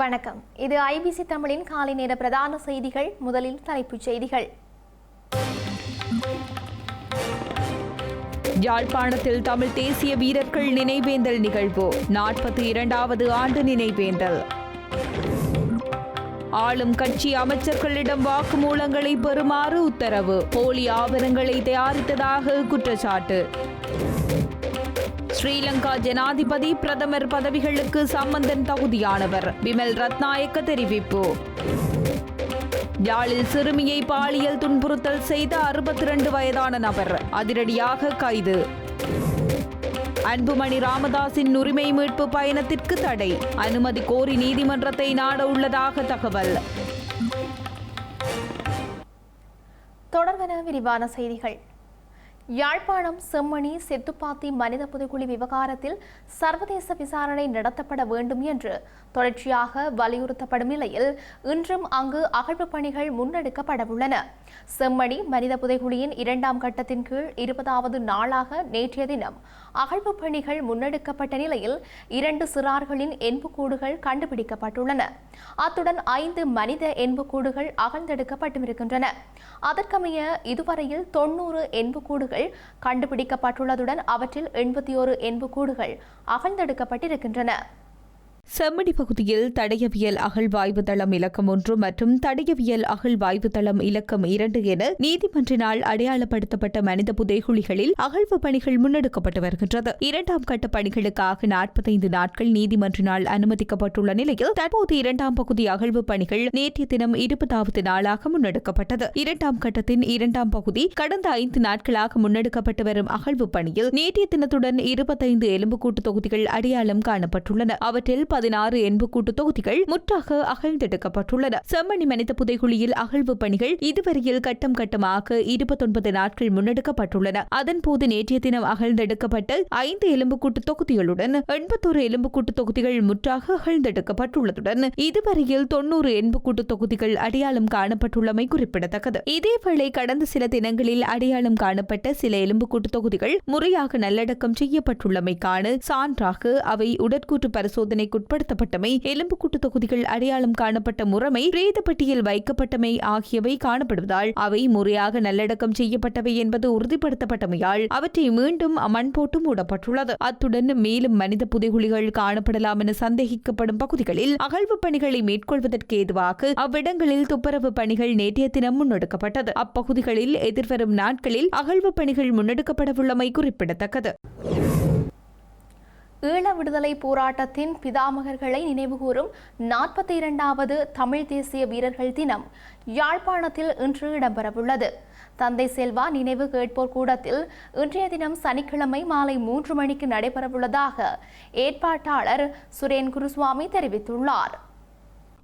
வணக்கம். இது ஐபிசி தமிழின் காலை நேர பிரதான செய்திகள் முதலில் தலைப்புச் செய்திகள். யாழ்ப்பாணத்தில் தமிழ் தேசிய வீரர்கள் நினைவேந்தல் நிகழ்வு நாற்பத்தி இரண்டாவது ஆண்டு நினைவேந்தல். ஆளும் கட்சி அமைச்சர்களிடம் வாக்குமூலங்களை பெறுமாறு உத்தரவு போலி ஆவணங்களை தயாரித்ததாக குற்றச்சாட்டு. ஸ்ரீலங்கா ஜனாதிபதி பிரதமர் பதவிகளுக்கு சம்பந்தன் தகுதியானவர். விமல் ரத்நாயக்க தெரிவிப்பு. யாழில் சிறுமியை பாலியல் துன்புறுத்தல் செய்த அறுபத்தி இரண்டு வயதான நபர் அதிரடியாக கைது. அன்புமணி ராமதாஸின் உரிமை மீட்பு பயணத்திற்கு தடை. அனுமதி கோரி நீதிமன்றத்தை நாட உள்ளதாக தகவல். தொடர்வன விரிவான செய்திகள். யாழ்ப்பாணம் செம்மணி செத்துப்பாத்தி மனித புதுக்குழி விவகாரத்தில் சர்வதேச விசாரணை நடத்தப்பட வேண்டும் என்று தொடர்ச்சியாக வலியுறுத்தப்படும் நிலையில் இன்றும் அங்கு அகழ்வு பணிகள் முன்னெடுக்கப்படவுள்ளன. செம்மணி மனித புதைக்குழியின் இரண்டாம் கட்டத்தின் கீழ் இருபதாவது நாளாக நேற்றைய தினம் அகழ்வு பணிகள் முன்னெடுக்கப்பட்ட நிலையில் இரண்டு சிறார்களின் எண்புக்கூடுகள் கண்டுபிடிக்கப்பட்டுள்ளன. அத்துடன் ஐந்து மனித எண்புக்கூடுகள் அகழ்ந்தெடுக்கப்பட்டிருக்கின்றன. அதற்கமைய இதுவரையில் தொன்னூறு எண்புக்கூடுகள் கண்டுபிடிக்கப்பட்டுள்ளதுடன் அவற்றில் எண்பத்தி ஓரு எண்புக்கூடுகள் அகழ்ந்தெடுக்கப்பட்டிருக்கின்றன. செம்மடி பகுதியில் தடயவியல் அகழ்வாய்வு தளம் இலக்கம் ஒன்று மற்றும் தடயவியல் அகழ்வாய்வு தளம் இலக்கம் இரண்டு என நீதிமன்றினால் அடையாளப்படுத்தப்பட்ட மனித புதைகுழிகளில் அகழ்வு பணிகள் முன்னெடுக்கப்பட்டு வருகின்றது. இரண்டாம் கட்ட பணிகளுக்காக நாற்பத்தைந்து நாட்கள் நீதிமன்றினால் அனுமதிக்கப்பட்டுள்ள நிலையில் தற்போது இரண்டாம் பகுதி அகழ்வு பணிகள் நேற்றைய தினம் இருபதாவது நாளாக முன்னெடுக்கப்பட்டது. இரண்டாம் கட்டத்தின் இரண்டாம் பகுதி கடந்த ஐந்து நாட்களாக முன்னெடுக்கப்பட்டு வரும் அகழ்வு பணியில் நேற்றைய தினத்துடன் இருபத்தைந்து எலும்புக்கூட்டு தொகுதிகள் அடையாளம் காணப்பட்டுள்ளன. அவற்றில் பதினாறு எண்புக்கூட்டு தொகுதிகள் முற்றாக அகழ்ந்தெடுக்கப்பட்டுள்ளன. செம்மணி மனித புதைகுழியில் அகழ்வு பணிகள் இதுவரையில் கட்டம் கட்டமாக இருபத்தொன்பது நாட்கள் முன்னெடுக்கப்பட்டுள்ளன. அதன்போது நேற்றைய தினம் அகழ்ந்தெடுக்கப்பட்ட ஐந்து எலும்புக்கூட்டு தொகுதிகளுடன் எண்பத்தோரு எலும்புக்கூட்டு தொகுதிகள் முற்றாக அகழ்ந்தெடுக்கப்பட்டுள்ளதுடன் இதுவரையில் தொன்னூறு எண்புக்கூட்டு தொகுதிகள் அடையாளம் காணப்பட்டுள்ளமை குறிப்பிடத்தக்கது. இதேவேளை கடந்த சில தினங்களில் அடையாளம் காணப்பட்ட சில எலும்புக்கூட்டு தொகுதிகள் முறையாக நல்லடக்கம் செய்யப்பட்டுள்ளமைக்கான சான்றாக அவை உடற்கூற்று பரிசோதனைக்கு உட்படுத்தப்பட்டமை எலும்புக்கூட்டு தொகுதிகள் அடையாளம் காணப்பட்ட முறைமை பிரேத பட்டியல் வைக்கப்பட்டமை ஆகியவை காணப்படுவதால் அவை முறையாக நல்லடக்கம் செய்யப்பட்டவை என்பது உறுதிப்படுத்தப்பட்டமையால் அவற்றை மீண்டும் மண் போட்டு மூடப்பட்டுள்ளது. அத்துடன் மேலும் மனித புதைகுழிகள் காணப்படலாம் என சந்தேகிக்கப்படும் பகுதிகளில் அகழ்வு பணிகளை மேற்கொள்வதற்கு ஏதுவாக அவ்விடங்களில் துப்புரவு பணிகள் நேற்றைய தினம் முன்னெடுக்கப்பட்டது. அப்பகுதிகளில் எதிர்வரும் நாட்களில் அகழ்வு பணிகள் முன்னெடுக்கப்படவுள்ளமை குறிப்பிடத்தக்கது. ஈழ விடுதலை போராட்டத்தின் பிதாமகர்களை நினைவுகூரும் நாற்பத்தி இரண்டாவது தமிழ் தேசிய வீரர்கள் தினம். யாழ்ப்பாணத்தில் இன்று இடம்பெறவுள்ளது. தந்தை செல்வா நினைவு கேட்போர் கூடத்தில் இன்றைய தினம் சனிக்கிழமை மாலை மூன்று மணிக்கு நடைபெறவுள்ளதாக ஏற்பாட்டாளர் சுரேன் குருசுவாமி தெரிவித்துள்ளார்.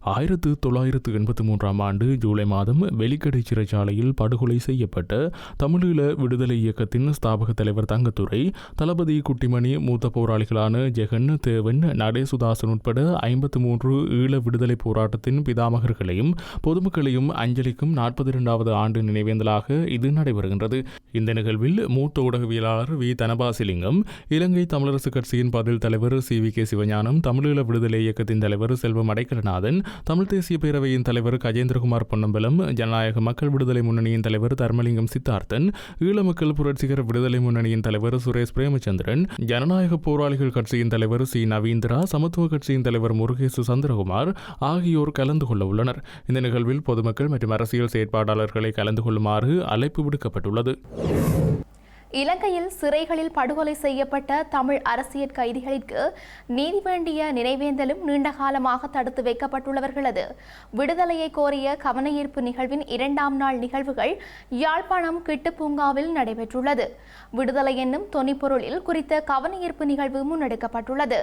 ஆயிரத்து தொள்ளாயிரத்து எண்பத்தி மூன்றாம் ஆண்டு ஜூலை மாதம் வெலிக்கடை சிறைச்சாலையில் படுகொலை செய்யப்பட்ட தமிழீழ விடுதலை இயக்கத்தின் ஸ்தாபக தலைவர் தங்கத்துறை தளபதி குட்டிமணி மூத்த போராளிகளான ஜெகன் தேவன் நடேசுதாசன் உட்பட ஐம்பத்து மூன்று ஈழ விடுதலை போராட்டத்தின் பிதாமகர்களையும் பொதுமக்களையும் அஞ்சலிக்கும் நாற்பத்தி இரண்டாவது ஆண்டு நினைவேந்தலாக இது நடைபெறுகின்றது. இந்த நிகழ்வில் மூத்த ஊடகவியலாளர் வி. தனபாசிலிங்கம் இலங்கை தமிழரசு கட்சியின் பதில் தலைவர் சி. வி. கே. சிவஞானம் தமிழீழ விடுதலை இயக்கத்தின் தலைவர் செல்வம் அடைக்கலநாதன் தமிழ் தேசிய பேரவையின் தலைவர் கஜேந்திரகுமார் பொன்னம்பலம் ஜனநாயக மக்கள் விடுதலை முன்னணியின் தலைவர் தர்மலிங்கம் சித்தார்த்தன் ஈழ மக்கள் புரட்சிகர விடுதலை முன்னணியின் தலைவர் சுரேஷ் பிரேமச்சந்திரன் ஜனநாயக போராளிகள் கட்சியின் தலைவர் சி. நவீந்திரா சமத்துவ கட்சியின் தலைவர் முருகேசு சந்திரகுமார் ஆகியோர் கலந்து கொள்ள உள்ளனர். இந்த நிகழ்வில் பொதுமக்கள் மற்றும் அரசியல் செயற்பாட்டாளர்களை கலந்து கொள்ளுமாறு அழைப்பு விடுக்கப்பட்டுள்ளது. இலங்கையில் சிறைகளில் படுகொலை செய்யப்பட்ட தமிழ் அரசியல் கைதிகளிற்கு நீதி வேண்டிய நினைவேந்தலும் நீண்ட காலமாக தடுத்து வைக்கப்பட்டுள்ளவர்களது விடுதலையை கோரிய கவனஈர்ப்பு நிகழ்வின் இரண்டாம் நாள் நிகழ்வுகள் யாழ்ப்பாணம் கிட்டு பூங்காவில் நடைபெற்றுள்ளது. விடுதலை என்னும் தொனிப்பொருளில் குறித்த கவனஈர்ப்பு நிகழ்வு முன்னெடுக்கப்பட்டுள்ளது.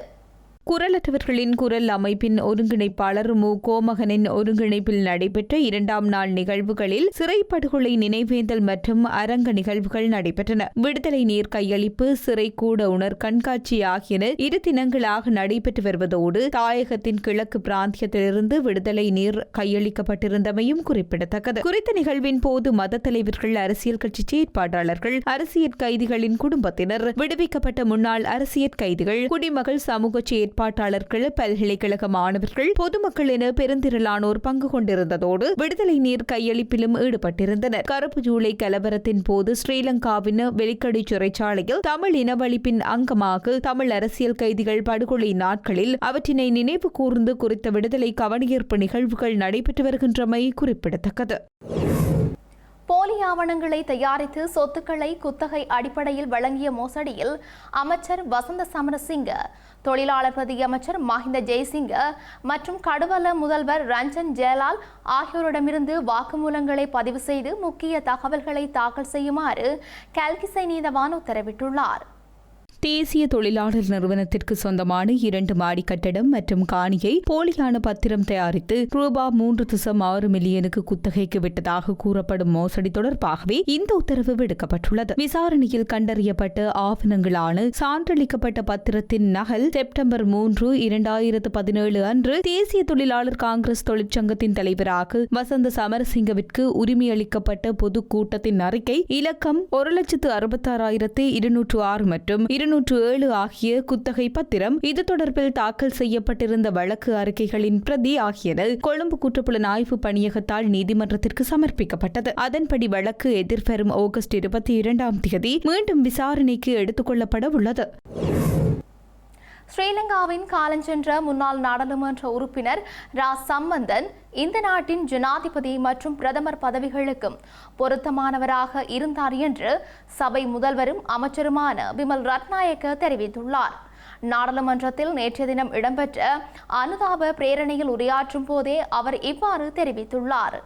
குரலற்றவர்களின் குரல் அமைப்பின் ஒருங்கிணைப்பாளர் மு. கோமகனின் ஒருங்கிணைப்பில் நடைபெற்ற இரண்டாம் நாள் நிகழ்வுகளில் சிறை படுகொலை நினைவேந்தல் மற்றும் அரங்க நிகழ்வுகள் நடைபெற்றன. விடுதலை நீர் கையளிப்பு சிறை கூட உணர் கண்காட்சி ஆகியன இரு தினங்களாக நடைபெற்று வருவதோடு தாயகத்தின் கிழக்கு பிராந்தியத்திலிருந்து விடுதலை நீர் கையளிக்கப்பட்டிருந்தமையும் குறிப்பிடத்தக்கது. குறித்த நிகழ்வின் போது மத தலைவர்கள் அரசியல் கட்சி செயற்பாட்டாளர்கள் அரசியல் கைதிகளின் குடும்பத்தினர் விடுவிக்கப்பட்ட முன்னாள் அரசியல் கைதிகள் குடிமகள் சமூக செயற்பாடு செயற்பாட்டாளர்கள் பல்கலைக்கழக மாணவர்கள் பொதுமக்கள் என பெருந்திரளானோர் பங்கு கொண்டிருந்ததோடு விடுதலை நீர் கையளிப்பிலும் ஈடுபட்டிருந்தனர். கருப்பு ஜூலை கலவரத்தின் போது ஸ்ரீலங்காவின் வெளிக்கடை சிறைச்சாலையில் தமிழ் இனவழிப்பின் அங்கமாக தமிழ் அரசியல் கைதிகள் படுகொலை நாட்களில் அவற்றினை நினைவு கூர்ந்து குறித்த விடுதலை கவனியீர்ப்பு நிகழ்வுகள் நடைபெற்று வருகின்றமை குறிப்பிடத்தக்கது. போலி ஆவணங்களை தயாரித்து சொத்துக்களை குத்தகை அடிப்படையில் வழங்கிய மோசடியில் அமைச்சர் வசந்த சமரசிங்க தொழிலாளர் பிரதியமைச்சர் மஹிந்த ஜெய்சிங்க மற்றும் கடுவல முதல்வர் ரஞ்சன் ஜெயலால் ஆகியோரிடமிருந்து வாக்குமூலங்களை பதிவு செய்து முக்கிய தகவல்களை தாக்கல் செய்யுமாறு கல்கிசை நீதவான் உத்தரவிட்டுள்ளார். தேசிய தொழிலாளர் நிறுவனத்திற்கு சொந்தமான இரண்டு மாடி கட்டடம் மற்றும் காணியை போலியான பத்திரம் தயாரித்து ரூபா மூன்று திசம் ஆறு மில்லியனுக்கு குத்தகைக்கு விட்டதாக கூறப்படும் மோசடி தொடர்பாகவே இந்த உத்தரவு விடுக்கப்பட்டுள்ளது. விசாரணையில் கண்டறியப்பட்ட ஆவணங்களான சான்றளிக்கப்பட்ட பத்திரத்தின் நகல் செப்டம்பர் மூன்று இரண்டாயிரத்து பதினேழு அன்று தேசிய தொழிலாளர் காங்கிரஸ் தொழிற்சங்கத்தின் தலைவராக வசந்த சமரசிங்கவிற்கு உரிமையளிக்கப்பட்ட பொது கூட்டத்தின் அறிக்கை இலக்கம் ஒரு லட்சத்து அறுபத்தாறாயிரத்து இருநூற்று ஆறு மற்றும் இரு இருநூற்று ஏழு ஆகிய குத்தகை பத்திரம் இது தொடர்பில் தாக்கல் செய்யப்பட்டிருந்த வழக்கு அறிக்கைகளின் பிரதி ஆகியன கொழும்பு குற்றப்புலனாய்வு பணியகத்தால் நீதிமன்றத்திற்கு சமர்ப்பிக்கப்பட்டது. அதன்படி வழக்கு எதிர்வரும் ஆகஸ்ட் இருபத்தி இரண்டாம் தேதி மீண்டும் விசாரணைக்கு எடுத்துக் கொள்ளப்பட உள்ளது. ஸ்ரீலங்காவின் காலஞ்சென்ற முன்னாள் நாடாளுமன்ற உறுப்பினர் ரா சம்பந்தன் இந்த நாட்டின் ஜனாதிபதி மற்றும் பிரதமர் பதவிகளுக்கும் பொருத்தமானவராக இருந்தார் என்று சபை முதல்வரும் அமைச்சருமான விமல் ரத்நாயக்க தெரிவித்துள்ளார். நாடாளுமன்றத்தில் நேற்றைய தினம் இடம்பெற்ற அனுதாப பிரேரணையில் உரையாற்றும் போதே அவர் இவ்வாறு தெரிவித்துள்ளார்.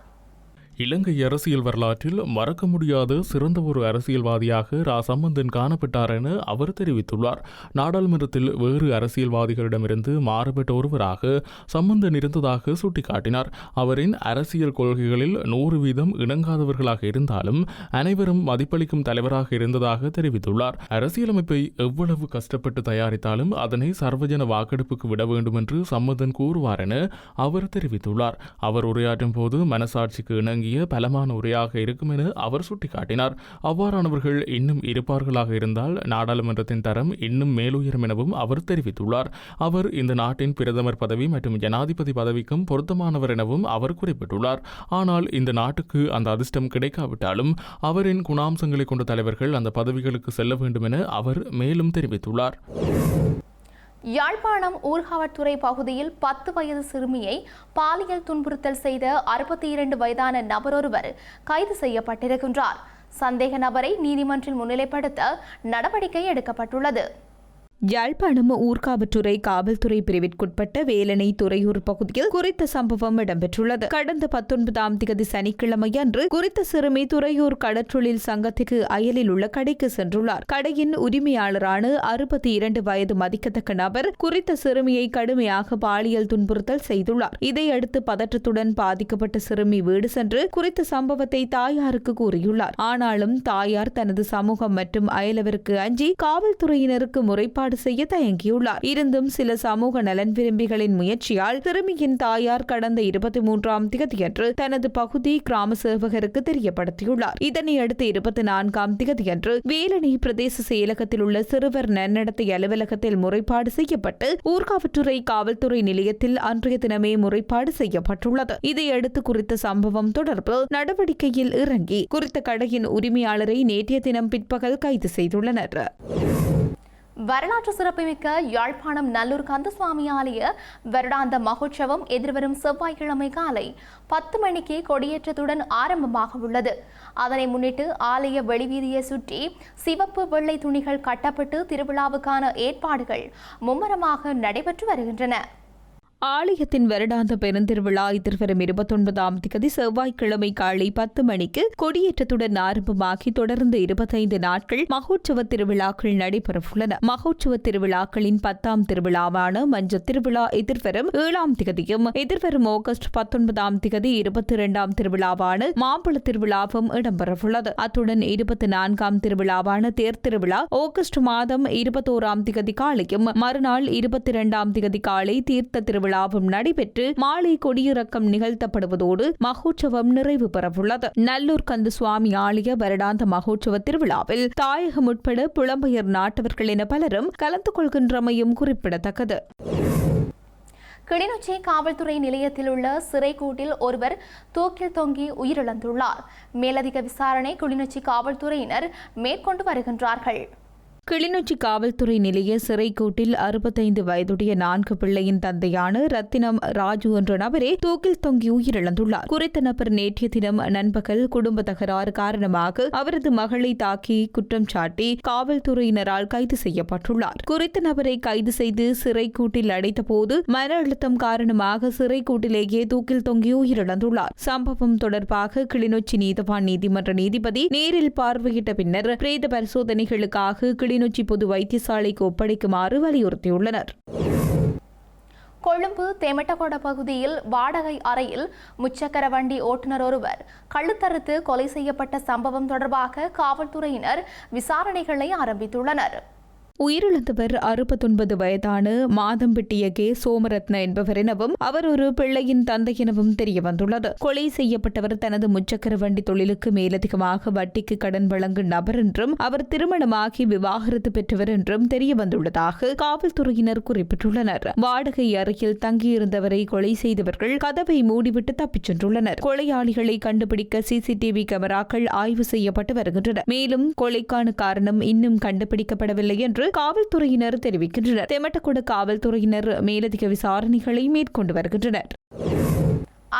இலங்கை அரசியல் வரலாற்றில் மறக்க முடியாத சிறந்த ஒரு அரசியல்வாதியாக ரா சம்பந்தன் காணப்பட்டார் என அவர் தெரிவித்துள்ளார். நாடாளுமன்றத்தில் வேறு அரசியல்வாதிகளிடமிருந்து மாறுபட்ட ஒருவராக சம்பந்தன் இருந்ததாக சுட்டிக்காட்டினார். அவரின் அரசியல் கொள்கைகளில் நூறு வீதம் இணங்காதவர்களாக இருந்தாலும் அனைவரும் மதிப்பளிக்கும் தலைவராக இருந்ததாக தெரிவித்துள்ளார். அரசியலமைப்பை எவ்வளவு கஷ்டப்பட்டு தயாரித்தாலும் அதனை சர்வஜன வாக்கெடுப்புக்கு விட வேண்டும் என்று சம்பந்தன் கூறுவார் என அவர் தெரிவித்துள்ளார். அவர் உரையாற்றும் போது மனசாட்சிக்கு அடங்கிய பலமான உரையாக இருக்கும் என அவர் சுட்டிக்காட்டினார். அவ்வாறானவர்கள் இன்னும் இருப்பார்களாக இருந்தால் நாடாளுமன்றத்தின் தரம் இன்னும் மேலுயரும் எனவும் அவர் தெரிவித்துள்ளார். அவர் இந்த நாட்டின் பிரதமர் பதவி மற்றும் ஜனாதிபதி பதவிக்கும் பொருத்தமானவர் எனவும் அவர் குறிப்பிட்டுள்ளார். ஆனால் இந்த நாட்டுக்கு அந்த அதிர்ஷ்டம் கிடைக்காவிட்டாலும் அவரின் குணாம்சங்களை கொண்ட தலைவர்கள் அந்த பதவிகளுக்கு செல்ல வேண்டும் என அவர் மேலும் தெரிவித்துள்ளார். யாழ்ப்பாணம் ஊர்காவற்துறை பகுதியில் பத்து வயது சிறுமியை பாலியல் துன்புறுத்தல் செய்த அறுபத்தி இரண்டு வயதான நபரொருவர் கைது செய்யப்பட்டிருக்கின்றார். சந்தேக நபரை நீதிமன்றில் முன்னிலைப்படுத்த நடவடிக்கை எடுக்கப்பட்டுள்ளது. யாழ்ப்பாணம் ஊர்காவற்றுறை காவல்துறை பிரிவிற்குட்பட்ட வேலனை துறையூர் பகுதியில் குறித்த சம்பவம் இடம்பெற்றுள்ளது. கடந்த பத்தொன்பதாம் திகதி சனிக்கிழமை அன்று குறித்த சிறுமி துறையூர் கடற்றொழில் சங்கத்திற்கு அயலில் உள்ள கடைக்கு சென்றுள்ளார். கடையின் உரிமையாளரான அறுபத்தி இரண்டு வயது மதிக்கத்தக்க நபர் குறித்த சிறுமியை கடுமையாக பாலியல் துன்புறுத்தல் செய்துள்ளார். இதையடுத்து பதற்றத்துடன் பாதிக்கப்பட்ட சிறுமி வீடு சென்று குறித்த சம்பவத்தை தாயாருக்கு கூறியுள்ளார். ஆனாலும் தாயார் தனது சமூகம் மற்றும் அயலவருக்கு அஞ்சி காவல்துறையினருக்கு முறைப்பாடு ஏற்பாடு செய்ய தயங்கியுள்ளார். இருந்தும் சில சமூக நலன் விரும்பிகளின் முயற்சியால் சிறுமியின் தாயார் கடந்த இருபத்தி மூன்றாம் திகதியன்று தனது பகுதி கிராம சேவகருக்கு தெரியப்படுத்தியுள்ளார். இதனையடுத்து இருபத்தி நான்காம் திகதியன்று வேலணை பிரதேச செயலகத்தில் உள்ள சிறுவர் நன்னடத்தை அலுவலகத்தில் முறைப்பாடு செய்யப்பட்டு ஊர்காவற்றுறை காவல்துறை நிலையத்தில் அன்றைய தினமே முறைப்பாடு செய்யப்பட்டுள்ளது. இதையடுத்து குறித்த சம்பவம் தொடர்பு நடவடிக்கையில் இறங்கி குறித்த கடையின் உரிமையாளரை நேற்றைய தினம் பிற்பகல் கைது செய்துள்ளனர். வரலாற்று சிறப்புமிக்க யாழ்ப்பாணம் நல்லூர் கந்தசுவாமி ஆலய வருடாந்த மகோற்சவம் எதிர்வரும் செவ்வாய்க்கிழமை காலை பத்து மணிக்கு கொடியேற்றத்துடன் ஆரம்பமாக உள்ளது. அதனை முன்னிட்டு ஆலய வெளிவீதியை சுற்றி சிவப்பு வெள்ளை துணிகள் கட்டப்பட்டு திருவிழாவுக்கான ஏற்பாடுகள் மும்மரமாக நடைபெற்று வருகின்றன. ஆலயத்தின் வருடாந்த பெருந்திருவிழா எதிர்வரும் இருபத்தொன்பதாம் திகதி செவ்வாய்க்கிழமை காலை பத்து மணிக்கு கொடியேற்றத்துடன் ஆரம்பமாகி தொடர்ந்து இருபத்தைந்து நாட்கள் மகோற்சவ திருவிழாக்கள் நடைபெறவுள்ளன. மகோற்சவ திருவிழாக்களின் பத்தாம் திருவிழாவான மஞ்ச திருவிழா எதிர்வரும் ஏழாம் திகதியும் எதிர்வரும் ஆகஸ்ட் பத்தொன்பதாம் திகதி இருபத்தி இரண்டாம் திருவிழாவான மாம்பழ திருவிழாவும் இடம்பெறவுள்ளது. அத்துடன் இருபத்தி நான்காம் திருவிழாவான தேர் திருவிழா ஆகஸ்ட் மாதம் இருபத்தோராம் திகதி காலையும் மறுநாள் இருபத்தி இரண்டாம் திகதி காலை தீர்த்த திருவிழா விழாவும் நடைபெற்று மாலை கொடியிறக்கம் நிகழ்த்தப்படுவதோடு மகோற்சவம் நிறைவு பெறவுள்ளது. நல்லூர் கந்து சுவாமி ஆலய வருடாந்த மகோற்சவ திருவிழாவில் தாயகம் உட்பட புலம்பெயர் நாட்டவர்கள் என பலரும் கலந்து கொள்கின்றமையும் குறிப்பிடத்தக்கது. கிளிநொச்சி காவல்துறை நிலையத்தில் உள்ள சிறைக்கூட்டில் ஒருவர் தூக்கில் தொங்கி உயிரிழந்துள்ளார். மேலதிக விசாரணை கிளிநொச்சி காவல்துறையினர் மேற்கொண்டு வருகின்றார்கள். கிளிநொச்சி காவல்துறை நிலைய சிறைக்கூட்டில் அறுபத்தைந்து வயதுடைய நான்கு பிள்ளையின் தந்தையான ரத்தினம் ராஜு என்ற நபரே தூக்கில் தொங்கி உயிரிழந்துள்ளார். குறித்த நபர் நேற்றைய தினம் நண்பகல் குடும்ப தகராறு காரணமாக அவரது மகளை தாக்கி குற்றம் சாட்டி காவல்துறையினரால் கைது செய்யப்பட்டுள்ளார். குறித்த நபரை கைது செய்து சிறைக்கூட்டில் அடைத்தபோது மன அழுத்தம் காரணமாக சிறைக்கூட்டிலேயே தூக்கில் தொங்கி உயிரிழந்துள்ளார். சம்பவம் தொடர்பாக கிளிநொச்சி நீதவான் நீதிமன்ற நீதிபதி நேரில் பார்வையிட்ட பின்னர் பிரேத பரிசோதனைகளுக்காக கிளிநொச்சி பொது வைத்தியசாலைக்கு ஒப்படைக்குமாறு வலியுறுத்தியுள்ளனர். கொழும்பு தேமட்டகோட பகுதியில் வாடகை அறையில் முச்சக்கர வண்டி ஓட்டுநர் ஒருவர் கழுத்தறுத்து கொலை செய்யப்பட்ட சம்பவம் தொடர்பாக காவல்துறையினர் விசாரணைகளை ஆரம்பித்துள்ளனர். உயிரிழந்தவர் அறுபத்தொன்பது வயதான மாதம்பிட்டிய கே சோமரத்ன என்பவர் எனவும் அவர் ஒரு பிள்ளையின் தந்தை எனவும் தெரியவந்துள்ளது. கொலை செய்யப்பட்டவர் தனது முச்சக்கர வண்டி தொழிலுக்கு மேலதிகமாக வட்டிக்கு கடன் வழங்கும் நபர் என்றும் அவர் திருமணமாகி விவாகரத்து பெற்றவர் என்றும் தெரியவந்துள்ளதாக காவல்துறையினர் குறிப்பிட்டுள்ளனர். வாடகை அறையில் தங்கியிருந்தவரை கொலை செய்தவர்கள் கதவை மூடிவிட்டு தப்பிச் சென்றுள்ளனர். கொலையாளிகளை கண்டுபிடிக்க சிசிடிவி கேமராக்கள் ஆய்வு செய்யப்பட்டு வருகின்றன. மேலும் கொலைக்கான காரணம் இன்னும் கண்டுபிடிக்கப்படவில்லை என்று காவல்துறையினர் தெரிவிக்கின்றனர். தெமட்டகுட காவல்துறையினர் மேலதிக விசாரணைகளை மேற்கொண்டு வருகின்றனர்.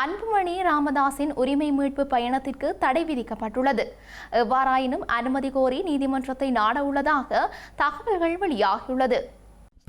அன்புமணி ராமதாஸின் உரிமை மீட்பு பயணத்திற்கு தடை விதிக்கப்பட்டுள்ளது. எவ்வாறாயினும் அனுமதி கோரி நீதிமன்றத்தை நாட உள்ளதாக தகவல்கள் வெளியாகியுள்ளது.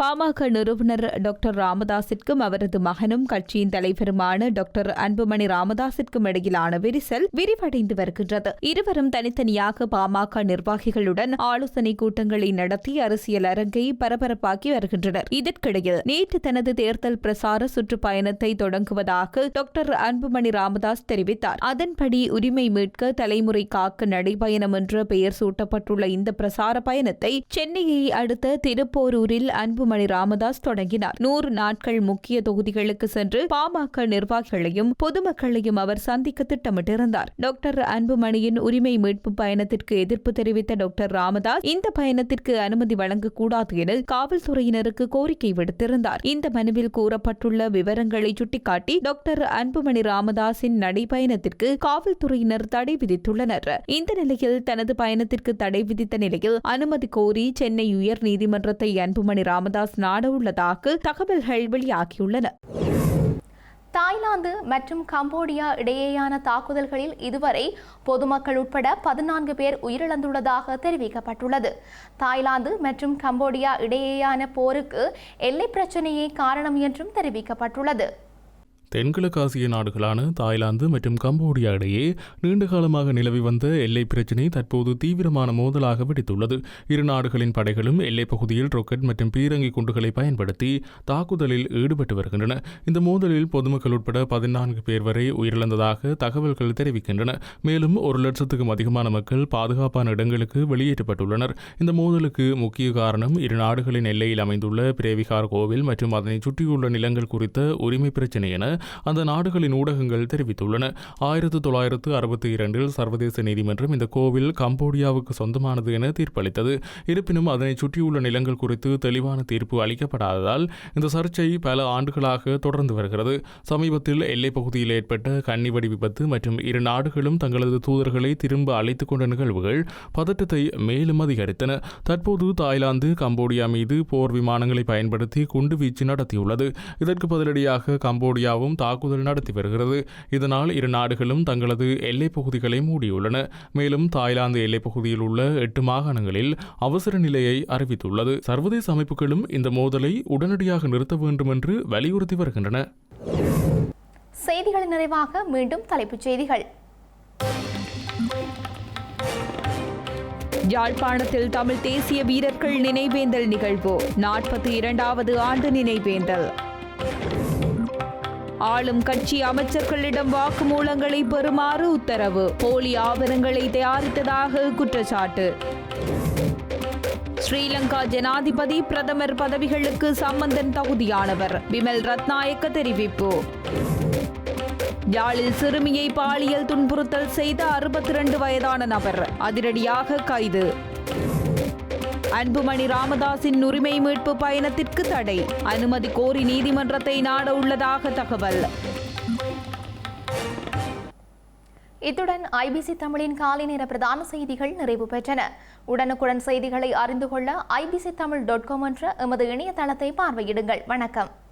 பாமக நிறுவனர் டாக்டர் ராமதாசிற்கும் அவரது மகனும் கட்சியின் தலைவருமான டாக்டர் அன்புமணி ராமதாசிற்கும் இடையிலான விரிசல் விரிவடைந்து வருகின்றது. இருவரும் தனித்தனியாக பாமக நிர்வாகிகளுடன் ஆலோசனை கூட்டங்களை நடத்தி அரசியல் அரங்கை பரபரப்பாக்கி வருகின்றனர். இதற்கிடையில் நேற்று தனது தேர்தல் பிரசார சுற்றுப்பயணத்தை தொடங்குவதாக டாக்டர் அன்புமணி ராமதாஸ் தெரிவித்தார். அதன்படி உரிமை மீட்க தலைமுறை காக்க நடைபயணம் என்ற பெயர் சூட்டப்பட்டுள்ள இந்த பிரசார பயணத்தை சென்னையை அடுத்த திருப்போரூரில் அன்பு அன்புமணி ராமதாஸ் தொடங்கினார். நூறு நாட்கள் முக்கிய தொகுதிகளுக்கு சென்று பாமக நிர்வாகிகளையும் பொதுமக்களையும் அவர் சந்திக்க திட்டமிட்டிருந்தார். டாக்டர் அன்புமணியின் உரிமை மீட்பு பயணத்திற்கு எதிர்ப்பு தெரிவித்த டாக்டர் ராமதாஸ் இந்த பயணத்திற்கு அனுமதி வழங்கக்கூடாது என காவல்துறையினருக்கு கோரிக்கை விடுத்திருந்தார். இந்த மனுவில் கூறப்பட்டுள்ள விவரங்களை சுட்டிக்காட்டி டாக்டர் அன்புமணி ராமதாஸின் நடைபயணத்திற்கு காவல்துறையினர் தடை விதித்துள்ளனர். இந்த நிலையில் தனது பயணத்திற்கு தடை விதித்த நிலையில் அனுமதி கோரி சென்னை உயர் நீதிமன்றத்தை அன்புமணி ராமதாஸ் ராமதாஸ் நாட உள்ளதாக தகவல்கள் வெளியாகியுள்ளன. தாய்லாந்து மற்றும் கம்போடியா இடையேயான தாக்குதல்களில் இதுவரை பொதுமக்கள் உட்பட பதினான்கு பேர் உயிரிழந்துள்ளதாக தெரிவிக்கப்பட்டுள்ளது. தாய்லாந்து மற்றும் கம்போடியா இடையேயான போருக்கு எல்லை பிரச்சினையே காரணம் என்றும் தெரிவிக்கப்பட்டுள்ளது. தென்கிழக்காசிய நாடுகளான தாய்லாந்து மற்றும் கம்போடியா இடையே நீண்ட காலமாக நிலவி வந்த எல்லை பிரச்சினை தற்போது தீவிரமான மோதலாக வெடித்துள்ளது. இரு நாடுகளின் படைகளும் எல்லைப் பகுதியில் ராக்கெட் மற்றும் பீரங்கி குண்டுகளை பயன்படுத்தி தாக்குதலில் ஈடுபட்டு வருகின்றன. இந்த மோதலில் பொதுமக்கள் உட்பட பதினான்கு பேர் வரை உயிரிழந்ததாக தகவல்கள் தெரிவிக்கின்றன. மேலும் ஒரு லட்சத்துக்கும் அதிகமான மக்கள் பாதுகாப்பான இடங்களுக்கு வெளியேற்றப்பட்டுள்ளனர். இந்த மோதலுக்கு முக்கிய காரணம் இரு நாடுகளின் எல்லையில் அமைந்துள்ள பிரேவிகார் கோவில் மற்றும் அதனை சுற்றியுள்ள நிலங்கள் குறித்த உரிமை பிரச்சினை என அந்த நாடுகளின் ஊடகங்கள் தெரிவித்துள்ளன. ஆயிரத்து தொள்ளாயிரத்து அறுபத்தி இரண்டில் சர்வதேச நீதிமன்றம் இந்த கோவில் கம்போடியாவுக்கு சொந்தமானது என தீர்ப்பளித்தது. இருப்பினும் அதனை சுற்றியுள்ள நிலங்கள் குறித்து தெளிவான தீர்ப்பு அளிக்கப்படாததால் இந்த சர்ச்சை பல ஆண்டுகளாக தொடர்ந்து வருகிறது. சமீபத்தில் எல்லைப் பகுதியில் ஏற்பட்ட கன்னிவடி விபத்து மற்றும் இரு நாடுகளும் தங்களது தூதர்களை திரும்ப அழைத்துக் கொண்ட நிகழ்வுகள் பதட்டத்தை மேலும் அதிகரித்தன. தற்போது தாய்லாந்து கம்போடியா மீது போர் விமானங்களை பயன்படுத்தி குண்டுவீச்சு நடத்தியுள்ளது. இதற்கு பதிலடியாக கம்போடியாவும் தாக்குதல் நடத்தி வருகிறது. இதனால் இரு நாடுகளும் தங்களது எல்லைப் பகுதிகளை மூடியுள்ளன. மேலும் தாய்லாந்து எல்லைப் பகுதியில் உள்ள எட்டு மாகாணங்களில் அவசர நிலையை அறிவித்துள்ளது. சர்வதேச அமைப்புகளும் இந்த மோதலை உடனடியாக நிறுத்த வேண்டும் என்று வலியுறுத்தி வருகின்றன. செய்திகளின் நிறைவாக மீண்டும் தலைப்புச் செய்திகள். யாழ்ப்பாணத்தில் தமிழ் தேசிய வீரர்கள் நினைவேந்தல் நிகழ்வு. நாற்பத்தி இரண்டாவது ஆண்டு நினைவேந்தல். ஆளும் கட்சி அமைச்சர்களிடம் வாக்குமூலங்களை பெறுமாறு உத்தரவு. போலி ஆவணங்களை தயாரித்ததாக குற்றச்சாட்டு. ஸ்ரீலங்கா ஜனாதிபதி பிரதமர் பதவிகளுக்கு சம்பந்தன் தகுதியானவர். பிமல் ரத்நாயக்க தெரிவிப்பு. யாழில் சிறுமியை பாலியல் துன்புறுத்தல் செய்த அறுபத்தி இரண்டு வயதான நபர். அதிரடியாக கைது. அன்புமணி ராமதாஸின் உரிமை மீட்பு பயணத்திற்கு தடை. அனுமதி கோரி நீதிமன்றத்தை நாட உள்ளதாக தகவல். இத்துடன் ஐபிசி தமிழின் காலை நேர பிரதான செய்திகள் நிறைவு பெற்றன. உடனுக்குடன் செய்திகளை அறிந்து கொள்ள ஐபிசி தமிழ் டாட் காம் என்ற எமது இணையதளத்தை பார்வையிடுங்கள். வணக்கம்.